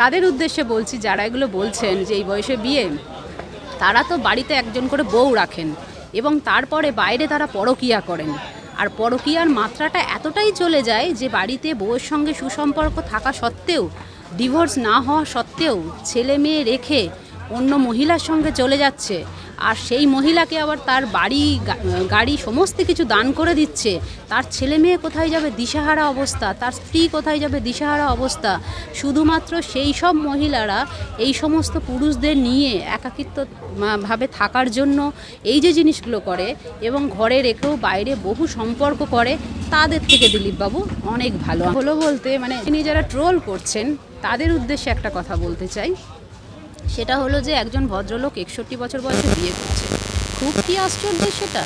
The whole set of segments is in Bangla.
তাদের উদ্দেশ্যে বলছি, যারা এগুলো বলছেন যে এই বয়সে বিয়ে, তারা তো বাড়িতে একজন করে বউ রাখেন এবং তারপরে বাইরে তারা পরকিয়া করেন। আর পরকিয়ার মাত্রাটা এতটাই চলে যায় যে বাড়িতে বউয়ের সঙ্গে সুসম্পর্ক থাকা সত্ত্বেও ডিভোর্স না হওয়া সত্ত্বেও ছেলে মেয়ে রেখে অন্য মহিলার সঙ্গে চলে যাচ্ছে। আর সেই মহিলাকে আবার তার বাড়ি গাড়ি সমস্ত কিছু দান করে দিচ্ছে। তার ছেলে মেয়ে কোথায় যাবে? দিশাহারা অবস্থা। তার স্ত্রী কোথায় যাবে? দিশাহারা অবস্থা। শুধুমাত্র সেই সব মহিলারা এই সমস্ত পুরুষদের নিয়ে একাকিত্ব ভাবে থাকার জন্য এই যে জিনিসগুলো করে এবং ঘরে রেখেও বাইরে বহু সম্পর্ক করে, তাদের থেকে দিলীপবাবু অনেক ভালো। হলো বলতে মানে তিনি যারা ট্রোল করছেন, তাদের উদ্দেশ্যে একটা কথা বলতে চাই। সেটা হলো যে একজন ভদ্রলোক একষট্টি বছর বয়সে বিয়ে করছে। খুব কি আশ্চর্য সেটা?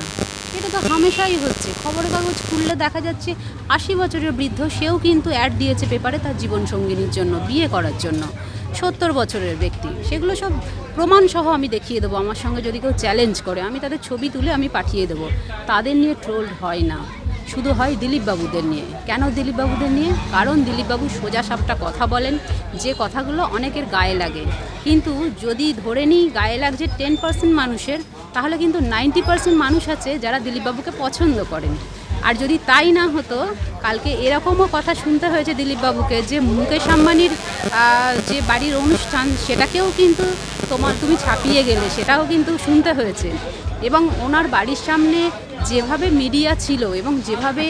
এটা তো হামেশাই হচ্ছে। খবরের কাগজ খুললে দেখা যাচ্ছে আশি বছরের বৃদ্ধ, সেও কিন্তু অ্যাড দিয়েছে পেপারে তার জীবনসঙ্গিনীর জন্য, বিয়ে করার জন্য। সত্তর বছরের ব্যক্তি। সেগুলো সব প্রমাণ সহ আমি দেখিয়ে দেবো। আমার সঙ্গে যদি কেউ চ্যালেঞ্জ করে, আমি তাদের ছবি তুলে আমি পাঠিয়ে দেবো। তাদের নিয়ে ট্রোলড হয় না। শুধু হয় দিলীপবাবুদের নিয়ে। কেন দিলীপবাবুদের নিয়ে? কারণ দিলীপবাবু সোজা সাপটা কথা বলেন, যে কথাগুলো অনেকের গায়ে লাগে। কিন্তু যদি ধরে নিই গায়ে লাগছে টেন পার্সেন্ট মানুষের, তাহলে কিন্তু নাইনটি পার্সেন্ট মানুষ আছে যারা দিলীপবাবুকে পছন্দ করেন। আর যদি তাই না হতো, কালকে এরকমও কথা শুনতে হয়েছে দিলীপবাবুকে যে মুকেশ আম্বানির যে বাড়ির অনুষ্ঠান, সেটাকেও কিন্তু তোমার তুমি ছাপিয়ে গেলে, সেটাও কিন্তু শুনতে হয়েছে। এবং ওনার বাড়ির সামনে যেভাবে মিডিয়া ছিল এবং যেভাবে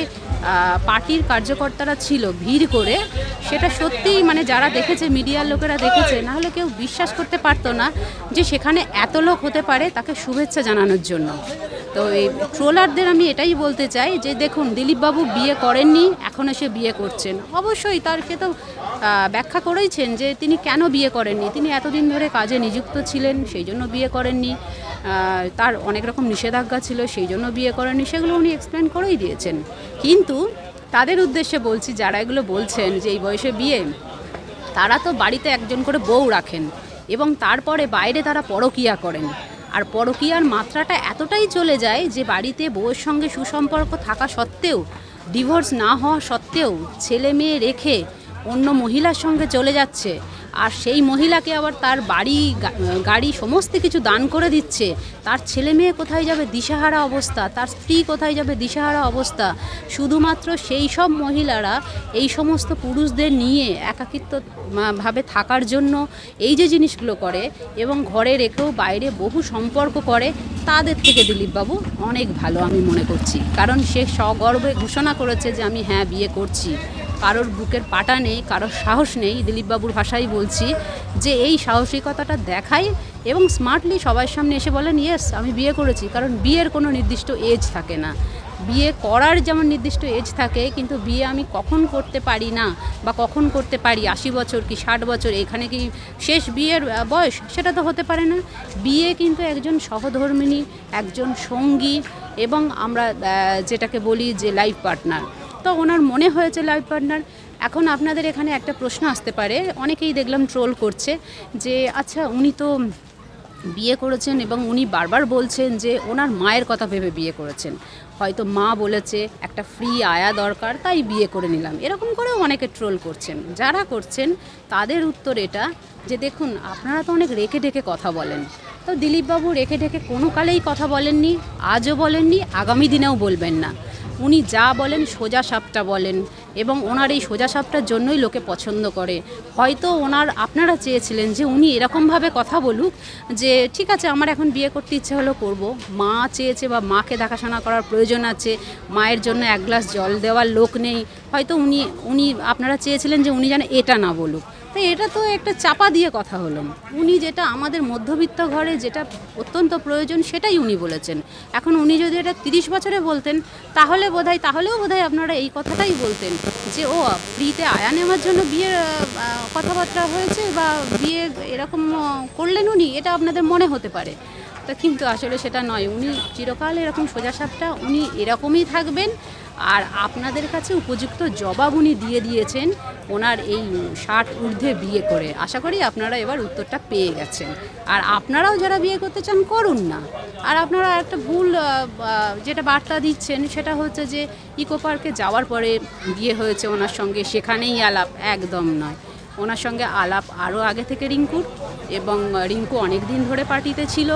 পার্টির কার্যকর্তারা ছিল ভিড় করে, সেটা সত্যিই মানে যারা দেখেছে, মিডিয়ার লোকেরা দেখেছে, নাহলে কেউ বিশ্বাস করতে পারতো না যে সেখানে এত লোক হতে পারে তাকে শুভেচ্ছা জানানোর জন্য। তো এই ট্রোলারদের আমি এটাই বলতে চাই যে দেখুন, দিলীপবাবু বিয়ে করেননি, এখন এসে বিয়ে করছেন। অবশ্যই তার সে তো ব্যাখ্যা করেইছেন যে তিনি কেন বিয়ে করেননি? তিনি এতদিন ধরে কাজে নিযুক্ত ছিলেন, সেই জন্য বিয়ে করেননি। তার অনেক রকম নিষেধাজ্ঞা ছিল, সেই জন্য বিয়ে করেননি, সেগুলো উনি এক্সপ্লেন করেই দিয়েছেন। কিন্তু তাদের উদ্দেশ্যে বলছি, যারা এগুলো বলছেন যে এই বয়সে বিয়ে, তারা তো বাড়িতে একজন করে বউ রাখেন এবং তারপরে বাইরে তারা পরকিয়া করেন। আর পরকিয়ার মাত্রাটা এতটাই চলে যায় যে বাড়িতে বউয়ের সঙ্গে সুসম্পর্ক থাকা সত্ত্বেও ডিভোর্স না হওয়া সত্ত্বেও ছেলে মেয়ে রেখে অন্য মহিলার সঙ্গে চলে যাচ্ছে। আর সেই মহিলাকে আবার তার বাড়ি, গাড়ি সমস্ত কিছু দান করে দিচ্ছে। তার ছেলে মেয়ে কোথায় যাবে? দিশাহারা অবস্থা। তার স্ত্রী কোথায় যাবে? দিশাহারা অবস্থা। শুধুমাত্র সেই সব মহিলারা এই সমস্ত পুরুষদের নিয়ে একাকিত্ব ভাবে থাকার জন্য এই যে জিনিসগুলো করে এবং ঘরে রেখেও বাইরে বহু সম্পর্ক করে, তাদের থেকে দিলীপবাবু অনেক ভালো আমি মনে করছি। কারণ সে সগর্বে ঘোষণা করেছে যে আমি হ্যাঁ বিয়ে করছি। কারোর বুকের পাটা নেই, কারোর সাহস নেই, দিলীপবাবুর ভাষাই বলছি যে এই সাহসিকতাটা দেখায় এবং স্মার্টলি সবার সামনে এসে বলেন ইয়েস আমি বিয়ে করেছি। কারণ বিয়ের কোনো নির্দিষ্ট এজ থাকে না। বিয়ে করার যেমন নির্দিষ্ট এজ থাকে, কিন্তু বিয়ে আমি কখন করতে পারি না বা কখন করতে পারি, আশি বছর কি ষাট বছর, এখানে কি শেষ বিয়ের বয়স? সেটা তো হতে পারে না। বিয়ে কিন্তু একজন সহধর্মিণী একজন সঙ্গী এবং আমরা যেটাকে বলি যে লাইফ পার্টনার তো ওনার মনে হয়েছে লাইফ পার্টনার। এখন আপনাদের এখানে একটা প্রশ্ন আসতে পারে। অনেকেই দেখলাম ট্রোল করছে যে আচ্ছা উনি তো বিয়ে করেছেন এবং উনি বারবার বলছেন যে, ওনার মায়ের কথা ভেবে বিয়ে করেছেন। হয়তো মা বলেছে, একটা ফ্রি আয়া দরকার, তাই বিয়ে করে নিলাম। এরকম করেও অনেকে ট্রোল করছেন। যারা করছেন, তাদের উত্তর এটা যে, দেখুন, আপনারা তো অনেক রেখে ঢেকে কথা বলেন। তো দিলীপবাবু রেখে ঢেকে কোনো কালেই কথা বলেননি, আজও বলেননি, আগামী দিনেও বলবেন না। উনি যা বলেন সোজা সাপটা বলেন এবং ওনার এই সোজা সাপটার জন্যই লোকে পছন্দ করে। হয়তো ওনার, আপনারা চেয়েছিলেন যে উনি এরকমভাবে কথা বলুক যে, ঠিক আছে, আমার এখন বিয়ে করতে ইচ্ছে হলো করব। মা চেয়েছে বা মাকে দেখাশোনা করার প্রয়োজন আছে। মায়ের জন্য এক গ্লাস জল দেওয়ার লোক নেই। হয়তো উনি উনি, আপনারা চেয়েছিলেন যে উনি যেন এটা না বলুক। তো এটা তো একটা চাপা দিয়ে কথা হলো। উনি যেটা আমাদের মধ্যবিত্ত ঘরে যেটা অত্যন্ত প্রয়োজন সেটাই উনি বলেছেন। এখন উনি যদি এটা তিরিশ বছরে বলতেন, তাহলে বোধহয়, তাহলেও বোধহয় আপনারা এই কথাটাই বলতেন যে, ও, ফ্রিতে আয়া নেওয়ার জন্য বিয়ের কথাবার্তা হয়েছে বা বিয়ে এরকম করলেন উনি, এটা আপনাদের মনে হতে পারে। তা কিন্তু আসলে সেটা নয়। উনি চিরকাল এরকম সোজাসাপটা, উনি এরকমই থাকবেন। আর আপনাদের কাছে উপযুক্ত জবাব উনি দিয়ে দিয়েছেন ওনার এই ষাট ঊর্ধ্বে বিয়ে করে। আশা করি আপনারা এবার উত্তরটা পেয়ে গেছেন। আর আপনারাও যারা বিয়ে করতে চান, করুন না। আর আপনারা একটা ভুল যেটা বার্তা দিচ্ছেন, সেটা হচ্ছে যে ইকো পার্কে যাওয়ার পরে বিয়ে হয়েছে ওনার সঙ্গে, সেখানেই আলাপ, একদম নয়। ওনার সঙ্গে আলাপ আরও আগে থেকে রিঙ্কুর এবং রিঙ্কু অনেক দিন ধরে পার্টিতে ছিল।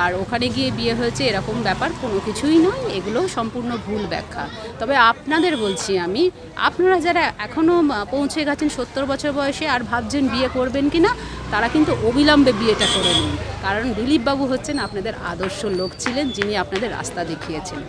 আর ওখানে গিয়ে বিয়ে হয়েছে এরকম ব্যাপার কোনো কিছুই নয়, এগুলো সম্পূর্ণ ভুল ব্যাখ্যা। তবে আপনাদের বলছি আমি, আপনারা যারা এখনও পৌঁছে গেছেন সত্তর বছর বয়সে আর ভাবছেন বিয়ে করবেন কি না তারা কিন্তু অবিলম্বে বিয়েটা করে নিন। কারণ দিলীপবাবু হচ্ছেন আপনাদের আদর্শ লোক ছিলেন, যিনি আপনাদের রাস্তা দেখিয়েছেন।